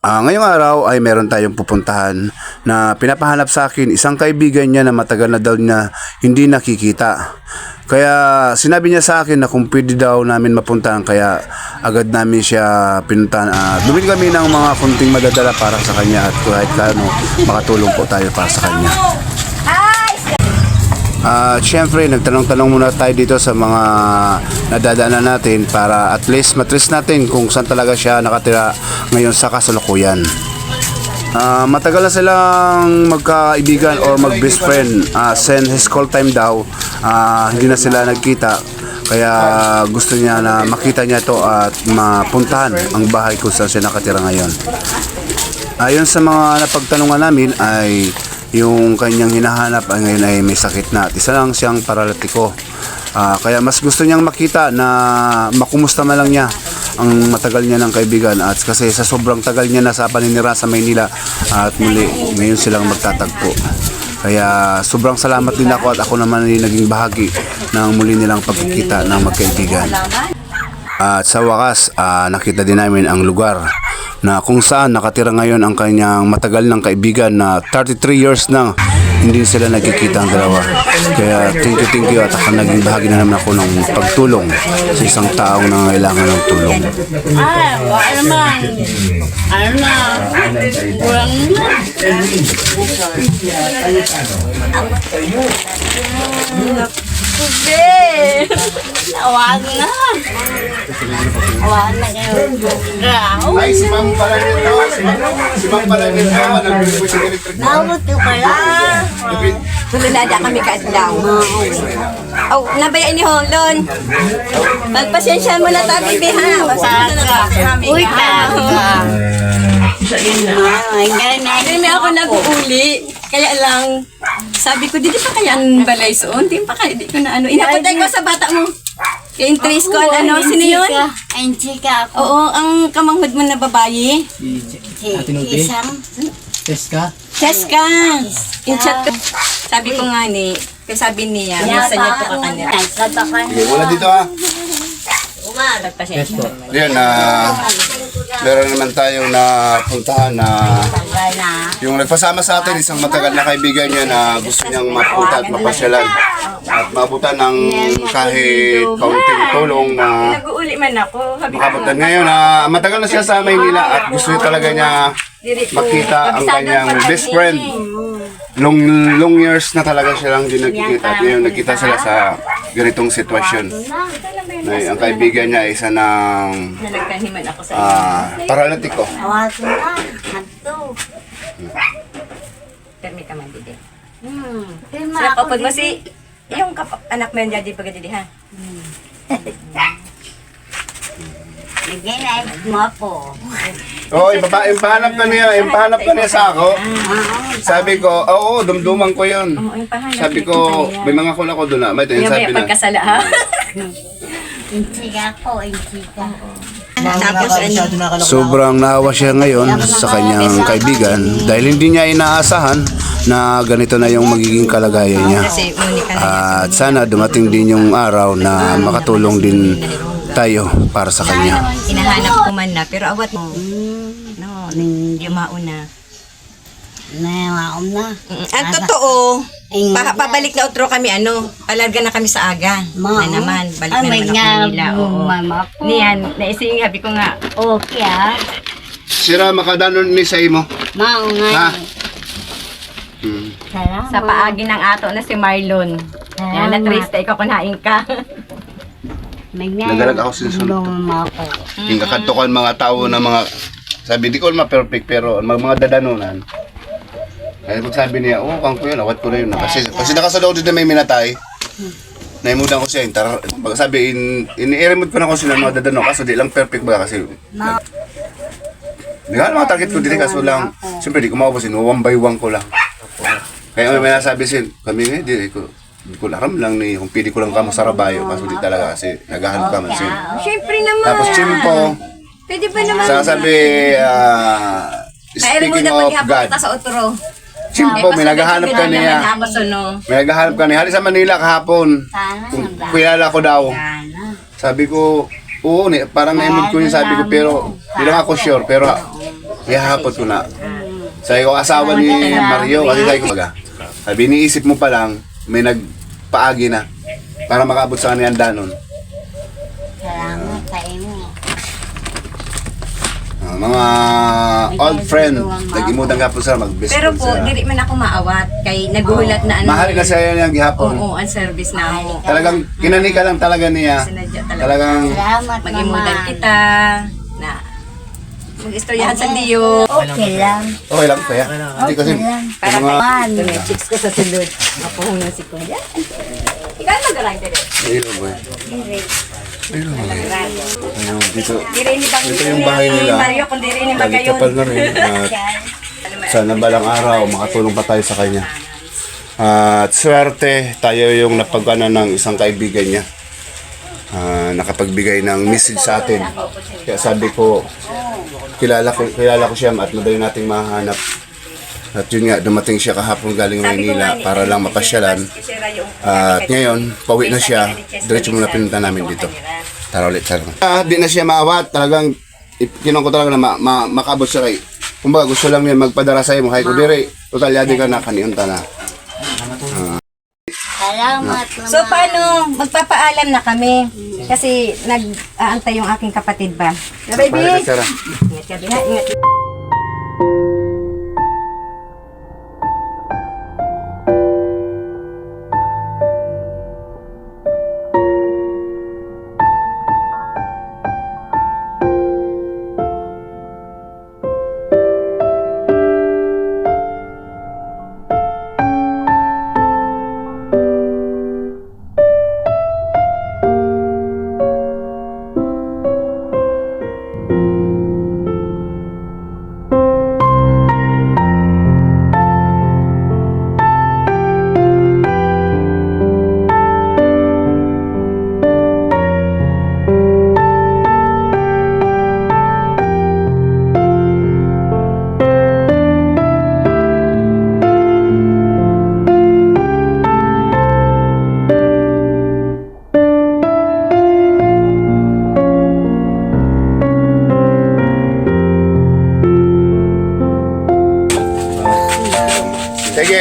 Ah, ngayong araw ay meron tayong pupuntahan na pinapahanap sa akin isang kaibigan niya na matagal na daw niya hindi nakikita. Kaya sinabi niya sa akin na kung pwede daw namin mapuntahan kaya agad namin siya pinuntahan. Ah, bumili kami ng mga kunting madadala para sa kanya at kahit kano makatulong po tayo para sa kanya. At syempre, nagtanong-tanong muna tayo dito sa mga nadadaanan natin para at least matris natin kung saan talaga siya nakatira ngayon sa kasalukuyan. Ah, matagal na silang magkaibigan or mag-best friend. Ah, since his school time daw, ah, hindi na sila nagkita. Kaya gusto niya na makita niya to at mapuntahan ang bahay kung saan siya nakatira ngayon. Ayon sa mga napagtanungan namin ay yung kanyang hinahanap ay ngayon ay may sakit na at isa lang siyang paralitiko. Ah, kaya mas gusto niyang makita na makumusta man lang niya ang matagal niya ng kaibigan at kasi sa sobrang tagal niya na sa paninira sa Maynila at muli ngayon silang magtatagpo. Kaya sobrang salamat din ako at ako naman ay naging bahagi ng muli nilang pagkikita ng magkaibigan. At sa wakas, ah, nakita din namin ang lugar na kung saan nakatira ngayon ang kanyang matagal ng kaibigan na 33 years na hindi sila nagkikita ang dalawa. Kaya thank you, thank you at ako naging bahagi na naman ako ng pagtulong sa isang taong nangangailangan ng tulong. Ah, wala naman. Ano na? Kulang na. Hindi. Awag na. Awag na kayo. Ay, si Ma'am pala nito. Si Ma'am, si Ma'am pala nito. Nag-review po siya electric Nawot ko pala. Tulunada kami kaadlaw. Oh, nabayaan ni Holon. Magpasensya mo na tabi ha. Masama na kami. Uy, ka. Ay. Hindi ako nag-uuli. Kaya lang, sabi ko, di pa kaya ang balay soon? Di pa kaya, di ko na ano. Inapatay ko sa bata mo. Yung trace ko, ano, sino yun? Ay, chika ako. Oo, ang kamanghod mo na babae. Isang. Teska? Cheska! Yung chat ko. Sabi ko nga ni, kasi sabi niya, minsan niya to kakanya. Ay, katakan. Okay, wala dito ha. Nagpasensya. Yan, na meron naman tayong napuntahan na na. yung nagpasama sa atin isang matagal na kaibigan niya na gusto niyang mapunta at mapasyalan at mabutan ng kahit kaunting tulong na Nag-uuli man ako. Sabi ko, makabutan ngayon na matagal na siya sa Maynila at gusto niya talaga niya makita ang kanyang best friend. Long long years na talaga siya lang din nagkikita at ngayon nagkita sila sa ganitong sitwasyon. Na ang kaibigan niya ay isa ng nalagkaniman ako sa ah, paralitiko. Awag na. Hanto. Permi ka man, Didi. Hmm. Sarap ako. kapag mo si, yung kap- anak mo yan, Jadi Pagadidi, ha? Bigay na mo po. Oo, oh, ibaba, impahanap ka niya, impahanap ka niya sa ako. Sabi ko, oo, dumduman ko yun. Oo, yung pahanap. Sabi ko, may mga kula ko doon na. May tayo Yung sabi may na. pagkasala, ha? Ako. Ay, chika. Tapos, ano, Sobrang naawa siya ngayon sa kanyang kaibigan dahil hindi niya inaasahan na ganito na yung magiging kalagayan niya. At sana dumating din yung araw na makatulong din tayo para sa kanya. Hinahanap ko man na, pero awat mo. No, hindi mauna. Nawaom na. Ang totoo, pa- pabalik na utro kami, ano, palarga na kami sa aga. Ma- Na naman, balik Ah, na may naman ako nga, Manila. Oo. mama ko. Niyan, naising sabi ko nga, Okay ah. Sira makadanon ni sa imo. Mao nga. Ha? Hmm. Salamat. sa paagi ng ato na si Marlon. Yan, na-trace tayo ka kunain ka. Nagalag ako sinusunod. Mama ko. Yung kakantukan mga tao na mga sabi di ko ma perfect pero mga mga dadanunan. Kaya pag sabi niya, oh, kang ko yun, awat ko na yun. Kasi, kasi nakasalaw din na may minatay. Naimudan ko siya, tar- pag sabi, in, in-i-remote ko na ko sila mga dadano, kaso di lang perfect ba kasi. Di nga mga target ko din kaso lang, siyempre di ko maubusin, one by one ko lang. Kaya may nasabi sin, kami nga, di ko, di ko alam lang ni, kung pili ko lang kamo sa rabayo, kaso di talaga kasi naghahanap kamo sin. Siyempre naman. Tapos chimpo, Pwede ba naman? sasabi, ah, Kailan mo speaking na of God, ka sa utro? chimpo, may naghahanap ka niya. Tapos ano? May naghahanap ka niya. Halit sa Manila kahapon. Sana. Kung kilala ko daw. Sana. Sabi ko, oo, ni, parang naimod ko yung sabi ko, pero hindi lang ako sure. Pero ihahapon ko na. Sabi ko, asawa ni Mario, kasi sabi ko, baga, sabi, iniisip mo pa lang, may nagpaagi na para makaabot sa kanila ang danon. Salamat sa imo. Ah, mga old friend, nag-imudang hapon sila, mag-best Pero friend po, sila. dili man ako maawat kay nagulat na ano. Mahal na siya yung gihapon. Oo, ang service na mo. Talagang kinanika lang talaga niya. Sinadya talaga. Talagang Salamat Magimudan naman. kita na mag-istoryahan sa Dio. Okay lang. okay lang kaya. Hindi kasi Para yung mga Man. May chicks ko sa sulod. Mapuhunan si Kuya. Ikaw ka rin. Ayun, boy. Ayun, boy. Ayun, dito. Di rin ni Bang Ito yung bahay nila. Mario, kung di rin ni kapal na rin. At sana balang araw makatulong pa tayo sa kanya. At swerte tayo yung napagana ng isang kaibigan niya. Ah, nakapagbigay ng message sa atin. Kaya sabi ko, kilala ko, kilala ko siya at madali nating mahanap. At yun nga, dumating siya kahapon galing Maynila para lang mapasyalan. At ngayon, pauwi na siya. Diretso muna pinunta namin dito. Tara ulit, tara. Ah, di na siya maawat. Talagang, kinong ko talaga na ma, ma, makabot siya kay. Kumbaga, gusto lang niya magpadara sa mo. Hay ko dire, total yadi ka na, kaniunta na. Salamat naman. So paano, magpapaalam na kami. Kasi nag-aantay yung aking kapatid ba. Na baby, Sarah. ingat ka ingat.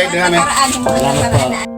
Sige, di namin. Paraan